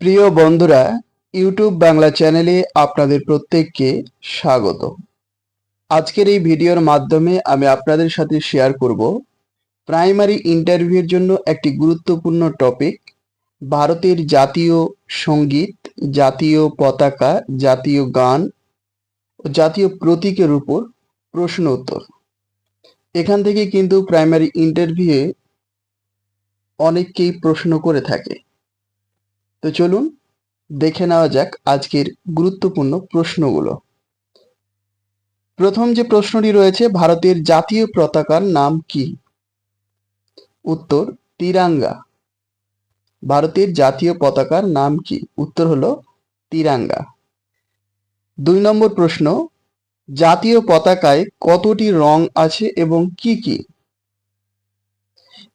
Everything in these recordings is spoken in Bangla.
প্রিয় বন্ধুরা, ইউটিউব বাংলা চ্যানেলে আপনাদের প্রত্যেককে স্বাগত। আজকের এই ভিডিওর মাধ্যমে আমি আপনাদের সাথে শেয়ার করব প্রাইমারি ইন্টারভিউর জন্য একটি গুরুত্বপূর্ণ টপিক, ভারতের জাতীয় সংগীত, জাতীয় পতাকা, জাতীয় গান ও জাতীয় প্রতীকের উপর প্রশ্ন উত্তর। এখান থেকে কিন্তু প্রাইমারি ইন্টারভিউয়ে অনেককেই প্রশ্ন করে থাকে। তো চলুন দেখে নেওয়া যাক আজকের গুরুত্বপূর্ণ প্রশ্নগুলো। প্রথম যে প্রশ্নটি রয়েছে, ভারতের জাতীয় পতাকার নাম কি? উত্তর, তিরাঙ্গা। ভারতের জাতীয় পতাকার নাম কি? উত্তর হলো তিরাঙ্গা। দুই নম্বর প্রশ্ন, জাতীয় পতাকায় কতটি রং আছে এবং কি কি?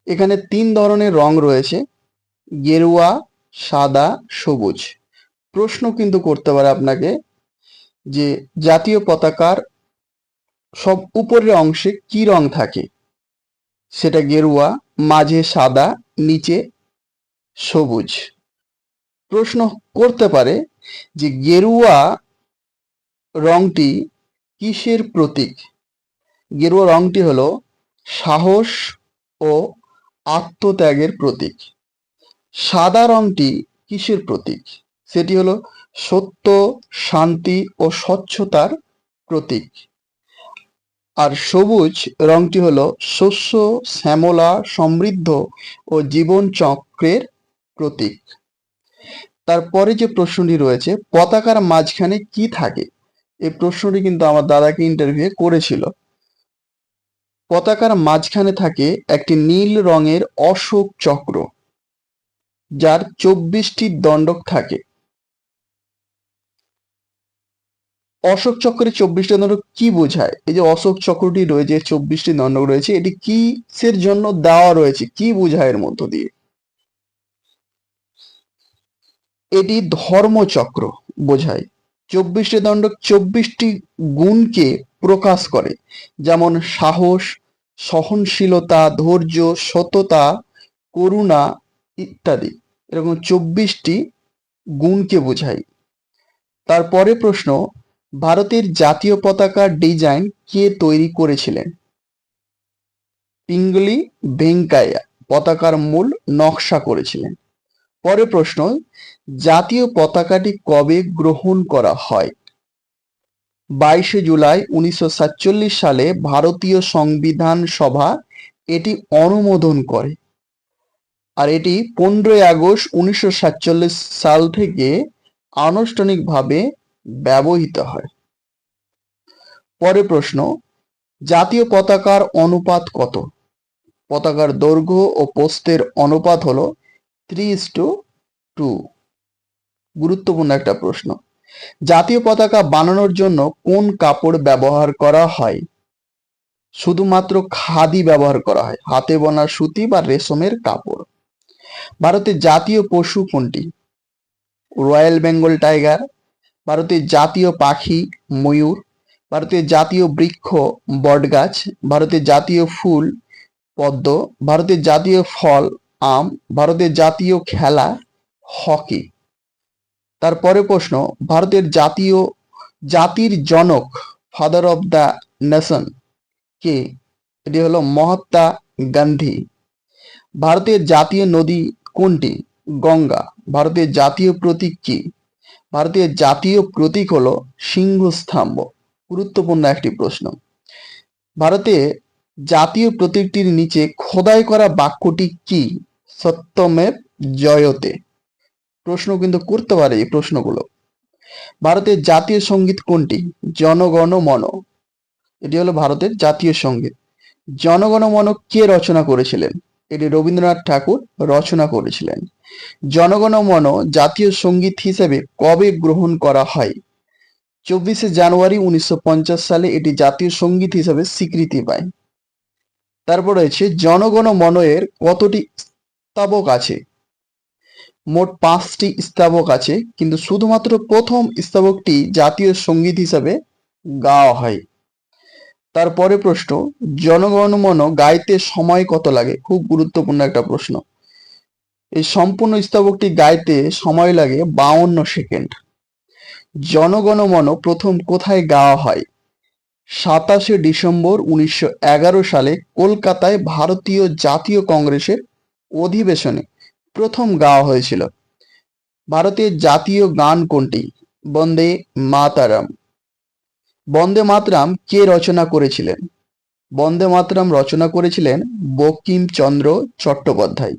এখানে তিন ধরনের রং রয়েছে, গেরুয়া সাদা, সবুজ। প্রশ্ন কিন্তু করতে পারে আপনাকে যে জাতীয় পতাকার সব উপরের অংশে কি রং থাকে? সেটা গেরুয়া, মাঝে সাদা, নিচে সবুজ। প্রশ্ন করতে পারে যে গেরুয়া রংটি কিসের প্রতীক? গেরুয়া রংটি হলো সাহস ও আত্মত্যাগের প্রতীক। সাদা রংটি কিসের প্রতীক? সেটি হলো সত্য, শান্তি ও স্বচ্ছতার প্রতীক। আর সবুজ রংটি হলো শস্য, শ্যামলা, সমৃদ্ধ ও জীবন চক্রের প্রতীক। তারপরে যে প্রশ্নটি রয়েছে, পতাকার মাঝখানে কি থাকে? এই প্রশ্নটি কিন্তু আমার দাদাকে ইন্টারভিউ করেছিল। পতাকার মাঝখানে থাকে একটি নীল রঙের অশোক চক্র। যার চব্বিশটি দণ্ডক থাকে। অশোক চক্রে চব্বিশটি দণ্ডক কি বোঝায়? এই যে অশোক চক্রটি রয়েছে, চব্বিশটি দণ্ডক রয়েছে, এটি কিসের জন্য দেওয়া রয়েছে? কি বোঝায় এর মধ্য দিয়ে? এটি ধর্মচক্র বোঝায়। চব্বিশটি দণ্ডক চব্বিশটি গুণকে প্রকাশ করে, যেমন সাহস, সহনশীলতা, ধৈর্য, সততা, করুণা ইত্যাদি। এরকম চব্বিশটি গুণকে বোঝায় তারপরে প্রশ্ন, ভারতের জাতীয় পতাকার ডিজাইন কে তৈরি করেছিলেন? পিঙ্গলি ভেঙ্কাইয়া পতাকার মূল নকশা করেছিলেন। পরে প্রশ্ন, জাতীয় পতাকাটি কবে গ্রহণ করা হয়? বাইশে জুলাই উনিশশো সাতচল্লিশ সালে ভারতীয় সংবিধান সভা এটি অনুমোদন করে। আর এটি পনেরোই আগস্ট উনিশশো সাতচল্লিশ সাল থেকে আনুষ্ঠানিকভাবে ব্যবহৃত হয়। পরে প্রশ্ন, জাতীয় পতাকার অনুপাত কত? পতাকার দৈর্ঘ্য ও পোস্তের অনুপাত হল থ্রি টু টু গুরুত্বপূর্ণ একটা প্রশ্ন, জাতীয় পতাকা বানানোর জন্য কোন কাপড় ব্যবহার করা হয়? শুধুমাত্র খাদি ব্যবহার করা হয়, হাতে বোনা সুতি বা রেশমের কাপড়। ভারতের জাতীয় পশু কোনটি? রয়্যাল বেঙ্গল টাইগার, ভারতের জাতীয় পাখি ময়ূর, ভারতের জাতীয় বৃক্ষ বটগাছ, ভারতের জাতীয় ফুল পদ্ম, ভারতের জাতীয় ফল আম, ভারতের জাতীয় খেলা হকি। তারপরে প্রশ্ন, ভারতের জাতীয় জাতির জনক ফাদার অফ দ্য নেশন কে? এটি হলো মহাত্মা গান্ধী। ভারতের জাতীয় নদী কোনটি? গঙ্গা। ভারতের জাতীয় প্রতীক কি? ভারতের জাতীয় প্রতীক হলো সিংহস্তম্ভ গুরুত্বপূর্ণ একটি প্রশ্ন। ভারতে জাতীয় প্রতীকটির নিচে খোদাই করা বাক্যটি কি? সত্যমেব জয়তে। প্রশ্ন কিন্তু করতে পারে এই প্রশ্নগুলো। ভারতের জাতীয় সংগীত কোনটি? জনগণ মন। এটি হলো ভারতের জাতীয় সংগীত। জনগণ মন কে রচনা করেছিলেন? এটি রবীন্দ্রনাথ ঠাকুর রচনা করেছিলেন। জনগণ মন জাতীয় সংগীত হিসেবে কবে গ্রহণ করা হয়? চব্বিশে জানুয়ারি উনিশশো পঞ্চাশ সালে এটি জাতীয় সংগীত হিসেবে স্বীকৃতি পায়। তারপর রয়েছে জনগণ মনয়ের কতটি স্তাবক আছে? মোট পাঁচটি স্তাবক আছে, কিন্তু শুধুমাত্র প্রথম স্তাবকটি জাতীয় সংগীত হিসাবে গাওয়া হয়। তারপরে প্রশ্ন জনগণমন গাইতে সময় কত লাগে? খুব গুরুত্বপূর্ণ একটা প্রশ্ন। এই সম্পূর্ণ স্তবকটি গাইতে সময় লাগে বাউন্ন সেকেন্ড। জনগণমন প্রথম কোথায় গাওয়া হয়? সাতাশে ডিসেম্বর উনিশশো এগারো সালে কলকাতায় ভারতীয় জাতীয় কংগ্রেসের অধিবেশনে প্রথম গাওয়া হয়েছিল। ভারতের জাতীয় গান কোনটি? বন্দে মাতারাম। বন্দে মাতরাম কে রচনা করেছিলেন? বন্দে মাতরাম রচনা করেছিলেন বঙ্কিমচন্দ্র চট্টোপাধ্যায়।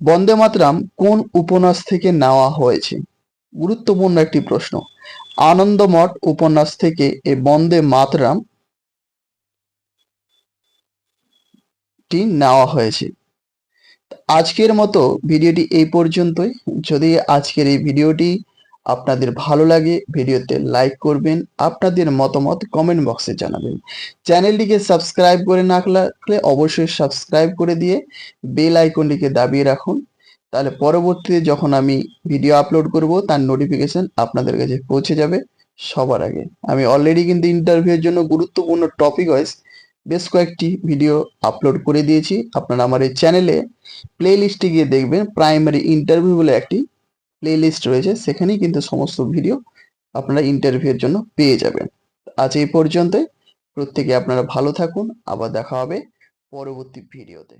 বন্দে মাতরাম কোন উপন্যাস থেকে নেওয়া হয়েছে? গুরুত্বপূর্ণ একটি প্রশ্ন। আনন্দমঠ উপন্যাস থেকে এ বন্দে মাতরাম টি নেওয়া হয়েছে। আজকের মতো ভিডিওটি এই পর্যন্তই। যদি আজকের এই ভিডিওটি আপনাদের ভালো লাগে, ভিডিওতে লাইক করবেন, আপনাদের মতামত কমেন্ট বক্সে জানাবেন। চ্যানেলটিকে সাবস্ক্রাইব করে না রাখলে অবশ্যই সাবস্ক্রাইব করে দিয়ে বেল আইকনটিকে দাবিয়ে রাখুন। তাহলে পরবর্তীতে যখন আমি ভিডিও আপলোড করব, তার নোটিফিকেশন আপনাদের কাছে পৌঁছে যাবে সবার আগে। আমি অলরেডি কিন্তু ইন্টারভিউয়ের জন্য গুরুত্বপূর্ণ টপিক ওয়াইজ বেশ কয়েকটি ভিডিও আপলোড করে দিয়েছি। আপনারা আমার এই চ্যানেলে প্লে লিস্টে গিয়ে দেখবেন প্রাইমারি ইন্টারভিউ বলে একটি প্লে লিস্ট রয়েছে, সেখানেই কিন্তু সমস্ত ভিডিও আপনারা ইন্টারভিউয়ের জন্য পেয়ে যাবেন। আজ এই পর্যন্তই। প্রত্যেকে আপনারা ভালো থাকুন। আবার দেখা হবে পরবর্তী ভিডিওতে